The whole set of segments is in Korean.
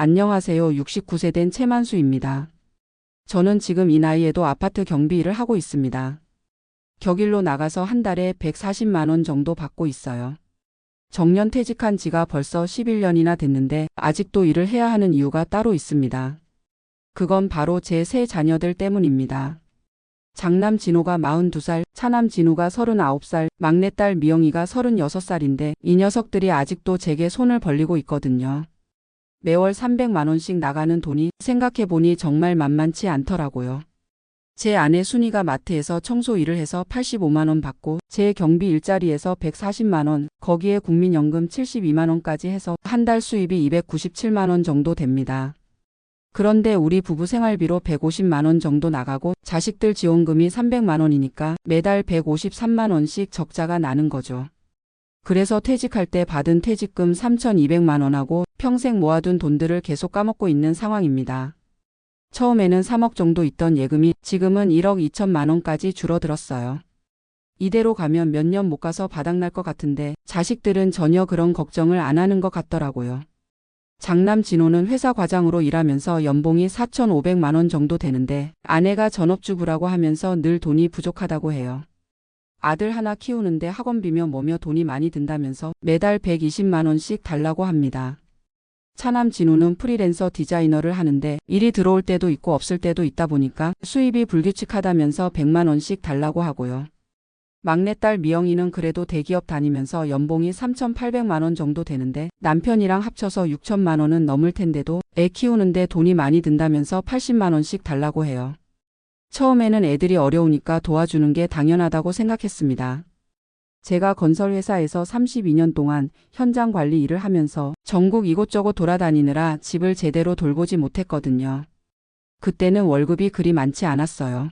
안녕하세요. 69세 된 최만수입니다. 저는 지금 이 나이에도 아파트 경비 일을 하고 있습니다. 격일로 나가서 한 달에 140만 원 정도 받고 있어요. 정년 퇴직한 지가 벌써 11년이나 됐는데 아직도 일을 해야 하는 이유가 따로 있습니다. 그건 바로 제 세 자녀들 때문입니다. 장남 진호가 42살, 차남 진우가 39살, 막내딸 미영이가 36살인데 이 녀석들이 아직도 제게 손을 벌리고 있거든요. 매월 300만원씩 나가는 돈이 생각해보니 정말 만만치 않더라고요. 제 아내 순이가 마트에서 청소 일을 해서 85만원 받고 제 경비 일자리에서 140만원, 거기에 국민연금 72만원까지 해서 한 달 수입이 297만원 정도 됩니다. 그런데 우리 부부 생활비로 150만원 정도 나가고 자식들 지원금이 300만원이니까 매달 153만원씩 적자가 나는 거죠. 그래서 퇴직할 때 받은 퇴직금 3,200만 원하고 평생 모아둔 돈들을 계속 까먹고 있는 상황입니다. 처음에는 3억 정도 있던 예금이 지금은 1억 2천만 원까지 줄어들었어요. 이대로 가면 몇 년 못 가서 바닥날 것 같은데 자식들은 전혀 그런 걱정을 안 하는 것 같더라고요. 장남 진호는 회사 과장으로 일하면서 연봉이 4,500만 원 정도 되는데 아내가 전업주부라고 하면서 늘 돈이 부족하다고 해요. 아들 하나 키우는데 학원비며 뭐며 돈이 많이 든다면서 매달 120만 원씩 달라고 합니다. 차남 진우는 프리랜서 디자이너를 하는데 일이 들어올 때도 있고 없을 때도 있다 보니까 수입이 불규칙하다면서 100만 원씩 달라고 하고요. 막내딸 미영이는 그래도 대기업 다니면서 연봉이 3,800만 원 정도 되는데 남편이랑 합쳐서 6천만 원은 넘을 텐데도 애 키우는데 돈이 많이 든다면서 80만 원씩 달라고 해요. 처음에는 애들이 어려우니까 도와주는 게 당연하다고 생각했습니다. 제가 건설회사에서 32년 동안 현장 관리 일을 하면서 전국 이곳저곳 돌아다니느라 집을 제대로 돌보지 못했거든요. 그때는 월급이 그리 많지 않았어요.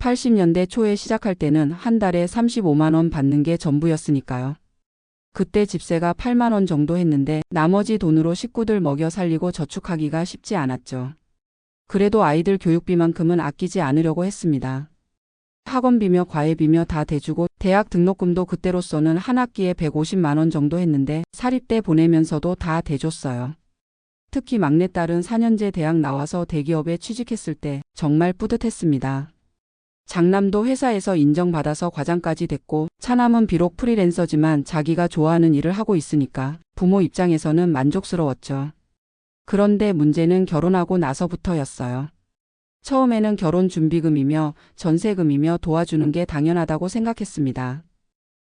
80년대 초에 시작할 때는 한 달에 35만 원 받는 게 전부였으니까요. 그때 집세가 8만 원 정도 했는데 나머지 돈으로 식구들 먹여 살리고 저축하기가 쉽지 않았죠. 그래도 아이들 교육비만큼은 아끼지 않으려고 했습니다. 학원비며 과외비며 다 대주고 대학 등록금도 그때로서는 한 학기에 150만 원 정도 했는데 사립대 보내면서도 다 대줬어요. 특히 막내딸은 4년제 대학 나와서 대기업에 취직했을 때 정말 뿌듯했습니다. 장남도 회사에서 인정받아서 과장까지 됐고 차남은 비록 프리랜서지만 자기가 좋아하는 일을 하고 있으니까 부모 입장에서는 만족스러웠죠. 그런데 문제는 결혼하고 나서부터였어요. 처음에는 결혼 준비금이며 전세금이며 도와주는 게 당연하다고 생각했습니다.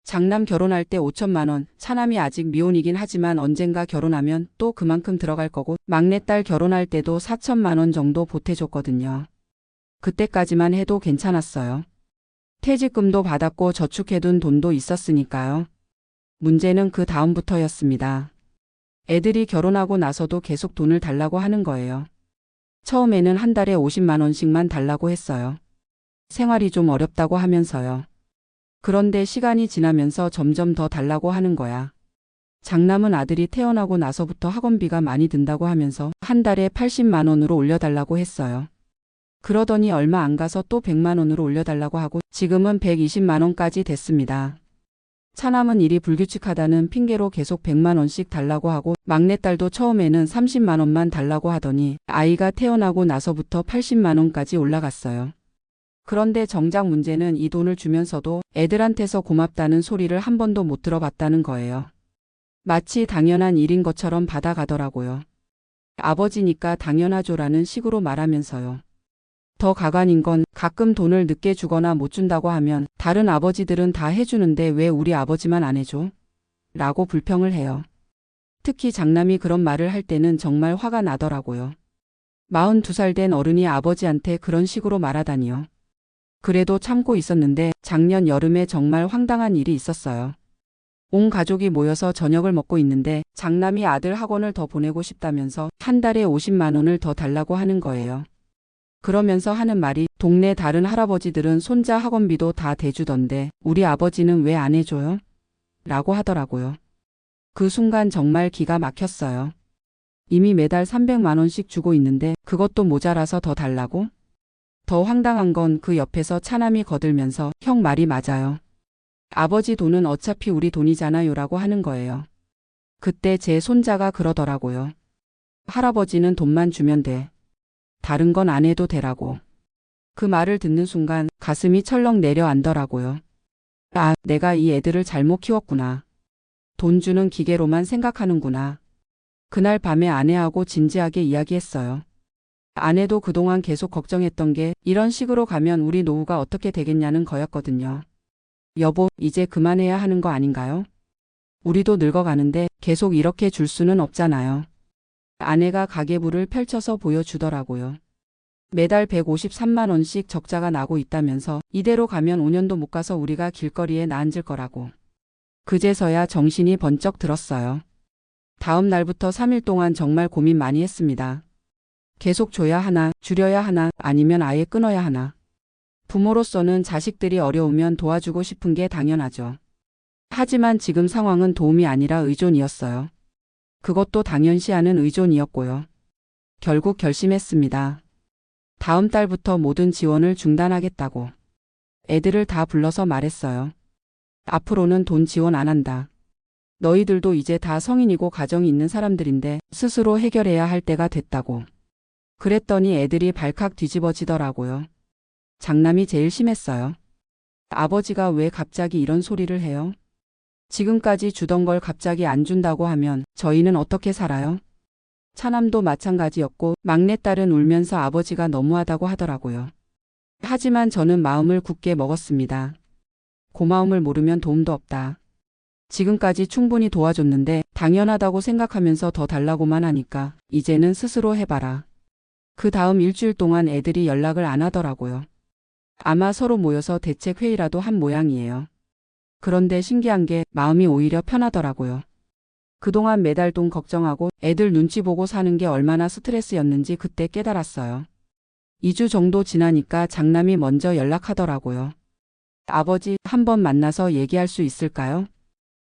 장남 결혼할 때 5천만 원, 차남이 아직 미혼이긴 하지만 언젠가 결혼하면 또 그만큼 들어갈 거고 막내딸 결혼할 때도 4천만 원 정도 보태줬거든요. 그때까지만 해도 괜찮았어요. 퇴직금도 받았고 저축해둔 돈도 있었으니까요. 문제는 그 다음부터였습니다. 애들이 결혼하고 나서도 계속 돈을 달라고 하는 거예요. 처음에는 한 달에 50만 원씩만 달라고 했어요. 생활이 좀 어렵다고 하면서요. 그런데 시간이 지나면서 점점 더 달라고 하는 거야. 장남은 아들이 태어나고 나서부터 학원비가 많이 든다고 하면서 한 달에 80만 원으로 올려달라고 했어요. 그러더니 얼마 안 가서 또 100만 원으로 올려달라고 하고 지금은 120만 원까지 됐습니다. 차남은 일이 불규칙하다는 핑계로 계속 100만 원씩 달라고 하고 막내딸도 처음에는 30만 원만 달라고 하더니 아이가 태어나고 나서부터 80만 원까지 올라갔어요. 그런데 정작 문제는 이 돈을 주면서도 애들한테서 고맙다는 소리를 한 번도 못 들어봤다는 거예요. 마치 당연한 일인 것처럼 받아가더라고요. 아버지니까 당연하죠라는 식으로 말하면서요. 더 가관인 건 가끔 돈을 늦게 주거나 못 준다고 하면 다른 아버지들은 다 해주는데 왜 우리 아버지만 안 해줘? 라고 불평을 해요. 특히 장남이 그런 말을 할 때는 정말 화가 나더라고요. 42살 된 어른이 아버지한테 그런 식으로 말하다니요. 그래도 참고 있었는데 작년 여름에 정말 황당한 일이 있었어요. 온 가족이 모여서 저녁을 먹고 있는데 장남이 아들 학원을 더 보내고 싶다면서 한 달에 50만 원을 더 달라고 하는 거예요. 그러면서 하는 말이 동네 다른 할아버지들은 손자 학원비도 다 대주던데 우리 아버지는 왜 안 해줘요? 라고 하더라고요. 그 순간 정말 기가 막혔어요. 이미 매달 300만 원씩 주고 있는데 그것도 모자라서 더 달라고? 더 황당한 건 그 옆에서 차남이 거들면서 형 말이 맞아요. 아버지 돈은 어차피 우리 돈이잖아요 라고 하는 거예요. 그때 제 손자가 그러더라고요. 할아버지는 돈만 주면 돼. 다른 건 안 해도 되라고. 그 말을 듣는 순간 가슴이 철렁 내려앉더라고요. 아, 내가 이 애들을 잘못 키웠구나. 돈 주는 기계로만 생각하는구나. 그날 밤에 아내하고 진지하게 이야기했어요. 아내도 그동안 계속 걱정했던 게 이런 식으로 가면 우리 노후가 어떻게 되겠냐는 거였거든요. 여보, 이제 그만해야 하는 거 아닌가요? 우리도 늙어가는데 계속 이렇게 줄 수는 없잖아요. 아내가 가계부를 펼쳐서 보여주더라고요. 매달 153만 원씩 적자가 나고 있다면서 이대로 가면 5년도 못 가서 우리가 길거리에 나앉을 거라고. 그제서야 정신이 번쩍 들었어요. 다음 날부터 3일 동안 정말 고민 많이 했습니다. 계속 줘야 하나, 줄여야 하나, 아니면 아예 끊어야 하나. 부모로서는 자식들이 어려우면 도와주고 싶은 게 당연하죠. 하지만 지금 상황은 도움이 아니라 의존이었어요. 그것도 당연시하는 의존이었고요. 결국 결심했습니다. 다음 달부터 모든 지원을 중단하겠다고. 애들을 다 불러서 말했어요. 앞으로는 돈 지원 안 한다. 너희들도 이제 다 성인이고 가정이 있는 사람들인데 스스로 해결해야 할 때가 됐다고. 그랬더니 애들이 발칵 뒤집어지더라고요. 장남이 제일 심했어요. 아버지가 왜 갑자기 이런 소리를 해요? 지금까지 주던 걸 갑자기 안 준다고 하면 저희는 어떻게 살아요? 차남도 마찬가지였고 막내딸은 울면서 아버지가 너무하다고 하더라고요. 하지만 저는 마음을 굳게 먹었습니다. 고마움을 모르면 도움도 없다. 지금까지 충분히 도와줬는데 당연하다고 생각하면서 더 달라고만 하니까 이제는 스스로 해봐라. 그 다음 일주일 동안 애들이 연락을 안 하더라고요. 아마 서로 모여서 대책 회의라도 한 모양이에요. 그런데 신기한 게 마음이 오히려 편하더라고요. 그동안 매달 돈 걱정하고 애들 눈치 보고 사는 게 얼마나 스트레스였는지 그때 깨달았어요. 2주 정도 지나니까 장남이 먼저 연락하더라고요. 아버지, 한번 만나서 얘기할 수 있을까요?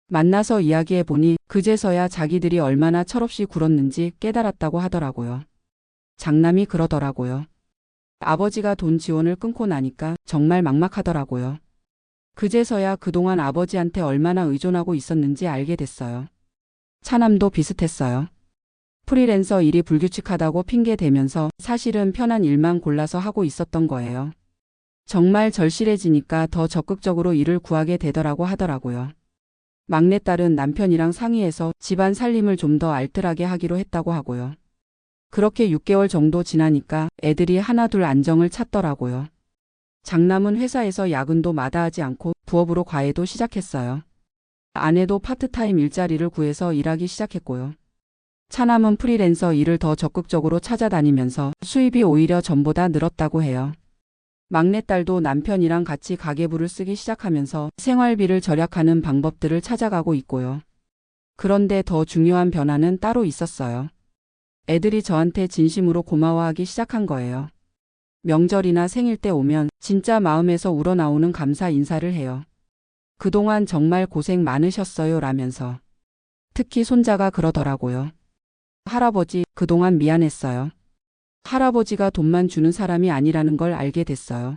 만나서 이야기해 보니 그제서야 자기들이 얼마나 철없이 굴었는지 깨달았다고 하더라고요. 장남이 그러더라고요. 아버지가 돈 지원을 끊고 나니까 정말 막막하더라고요. 그제서야 그동안 아버지한테 얼마나 의존하고 있었는지 알게 됐어요. 차남도 비슷했어요. 프리랜서 일이 불규칙하다고 핑계 대면서 사실은 편한 일만 골라서 하고 있었던 거예요. 정말 절실해지니까 더 적극적으로 일을 구하게 되더라고 하더라고요. 막내딸은 남편이랑 상의해서 집안 살림을 좀 더 알뜰하게 하기로 했다고 하고요. 그렇게 6개월 정도 지나니까 애들이 하나둘 안정을 찾더라고요. 장남은 회사에서 야근도 마다하지 않고 부업으로 과외도 시작했어요. 아내도 파트타임 일자리를 구해서 일하기 시작했고요. 차남은 프리랜서 일을 더 적극적으로 찾아다니면서 수입이 오히려 전보다 늘었다고 해요. 막내딸도 남편이랑 같이 가계부를 쓰기 시작하면서 생활비를 절약하는 방법들을 찾아가고 있고요. 그런데 더 중요한 변화는 따로 있었어요. 애들이 저한테 진심으로 고마워하기 시작한 거예요. 명절이나 생일 때 오면 진짜 마음에서 우러나오는 감사 인사를 해요. 그동안 정말 고생 많으셨어요 라면서. 특히 손자가 그러더라고요. 할아버지, 그동안 미안했어요. 할아버지가 돈만 주는 사람이 아니라는 걸 알게 됐어요.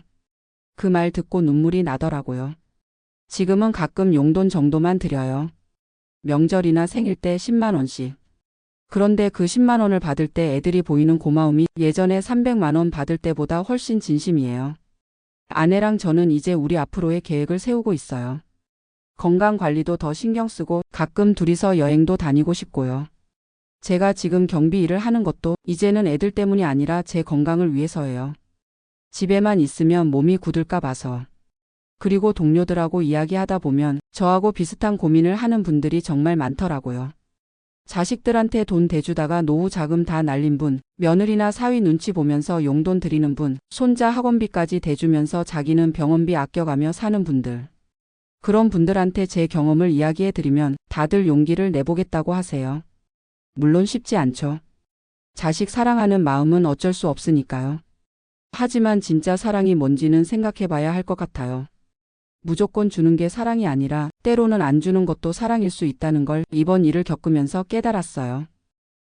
그 말 듣고 눈물이 나더라고요. 지금은 가끔 용돈 정도만 드려요. 명절이나 생일 때 10만 원씩. 그런데 그 10만 원을 받을 때 애들이 보이는 고마움이 예전에 300만 원 받을 때보다 훨씬 진심이에요. 아내랑 저는 이제 우리 앞으로의 계획을 세우고 있어요. 건강 관리도 더 신경 쓰고 가끔 둘이서 여행도 다니고 싶고요. 제가 지금 경비 일을 하는 것도 이제는 애들 때문이 아니라 제 건강을 위해서예요. 집에만 있으면 몸이 굳을까 봐서. 그리고 동료들하고 이야기하다 보면 저하고 비슷한 고민을 하는 분들이 정말 많더라고요. 자식들한테 돈 대주다가 노후 자금 다 날린 분, 며느리나 사위 눈치 보면서 용돈 드리는 분, 손자 학원비까지 대주면서 자기는 병원비 아껴가며 사는 분들. 그런 분들한테 제 경험을 이야기해 드리면 다들 용기를 내보겠다고 하세요. 물론 쉽지 않죠. 자식 사랑하는 마음은 어쩔 수 없으니까요. 하지만 진짜 사랑이 뭔지는 생각해 봐야 할 것 같아요. 무조건 주는 게 사랑이 아니라 때로는 안 주는 것도 사랑일 수 있다는 걸 이번 일을 겪으면서 깨달았어요.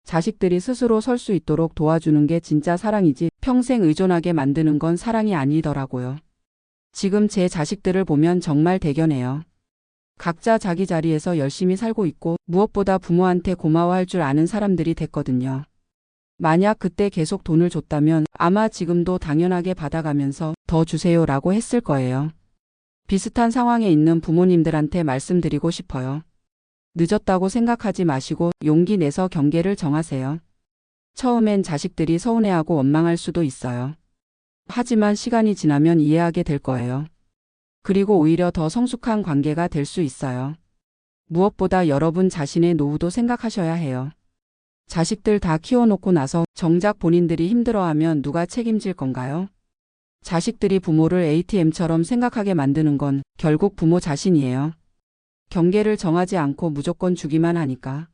자식들이 스스로 설 수 있도록 도와주는 게 진짜 사랑이지 평생 의존하게 만드는 건 사랑이 아니더라고요. 지금 제 자식들을 보면 정말 대견해요. 각자 자기 자리에서 열심히 살고 있고 무엇보다 부모한테 고마워할 줄 아는 사람들이 됐거든요. 만약 그때 계속 돈을 줬다면 아마 지금도 당연하게 받아가면서 더 주세요라고 했을 거예요. 비슷한 상황에 있는 부모님들한테 말씀드리고 싶어요. 늦었다고 생각하지 마시고 용기 내서 경계를 정하세요. 처음엔 자식들이 서운해하고 원망할 수도 있어요. 하지만 시간이 지나면 이해하게 될 거예요. 그리고 오히려 더 성숙한 관계가 될 수 있어요. 무엇보다 여러분 자신의 노후도 생각하셔야 해요. 자식들 다 키워놓고 나서 정작 본인들이 힘들어하면 누가 책임질 건가요? 자식들이 부모를 ATM처럼 생각하게 만드는 건 결국 부모 자신이에요. 경계를 정하지 않고 무조건 주기만 하니까.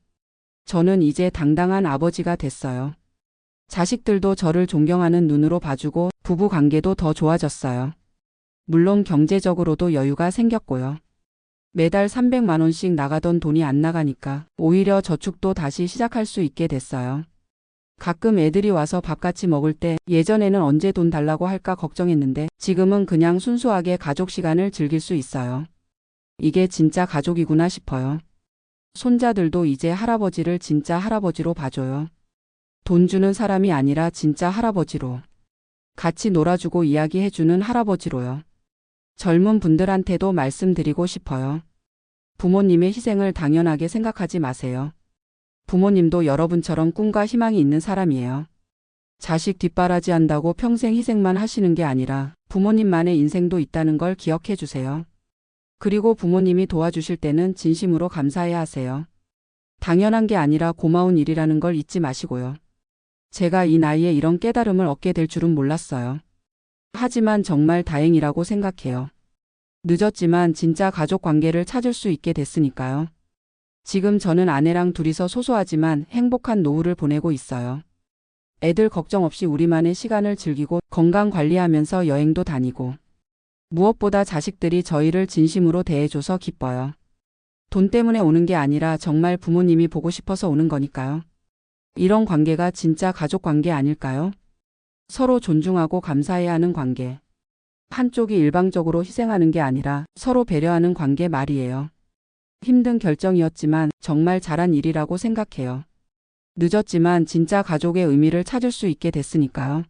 저는 이제 당당한 아버지가 됐어요. 자식들도 저를 존경하는 눈으로 봐주고 부부 관계도 더 좋아졌어요. 물론 경제적으로도 여유가 생겼고요. 매달 300만 원씩 나가던 돈이 안 나가니까 오히려 저축도 다시 시작할 수 있게 됐어요. 가끔 애들이 와서 밥 같이 먹을 때 예전에는 언제 돈 달라고 할까 걱정했는데 지금은 그냥 순수하게 가족 시간을 즐길 수 있어요. 이게 진짜 가족이구나 싶어요. 손자들도 이제 할아버지를 진짜 할아버지로 봐줘요. 돈 주는 사람이 아니라 진짜 할아버지로. 같이 놀아주고 이야기해주는 할아버지로요. 젊은 분들한테도 말씀드리고 싶어요. 부모님의 희생을 당연하게 생각하지 마세요. 부모님도 여러분처럼 꿈과 희망이 있는 사람이에요. 자식 뒷바라지 한다고 평생 희생만 하시는 게 아니라 부모님만의 인생도 있다는 걸 기억해 주세요. 그리고 부모님이 도와주실 때는 진심으로 감사해야 하세요. 당연한 게 아니라 고마운 일이라는 걸 잊지 마시고요. 제가 이 나이에 이런 깨달음을 얻게 될 줄은 몰랐어요. 하지만 정말 다행이라고 생각해요. 늦었지만 진짜 가족 관계를 찾을 수 있게 됐으니까요. 지금 저는 아내랑 둘이서 소소하지만 행복한 노후를 보내고 있어요. 애들 걱정 없이 우리만의 시간을 즐기고 건강 관리하면서 여행도 다니고 무엇보다 자식들이 저희를 진심으로 대해줘서 기뻐요. 돈 때문에 오는 게 아니라 정말 부모님이 보고 싶어서 오는 거니까요. 이런 관계가 진짜 가족 관계 아닐까요? 서로 존중하고 감사해야 하는 관계. 한쪽이 일방적으로 희생하는 게 아니라 서로 배려하는 관계 말이에요. 힘든 결정이었지만 정말 잘한 일이라고 생각해요. 늦었지만 진짜 가족의 의미를 찾을 수 있게 됐으니까요.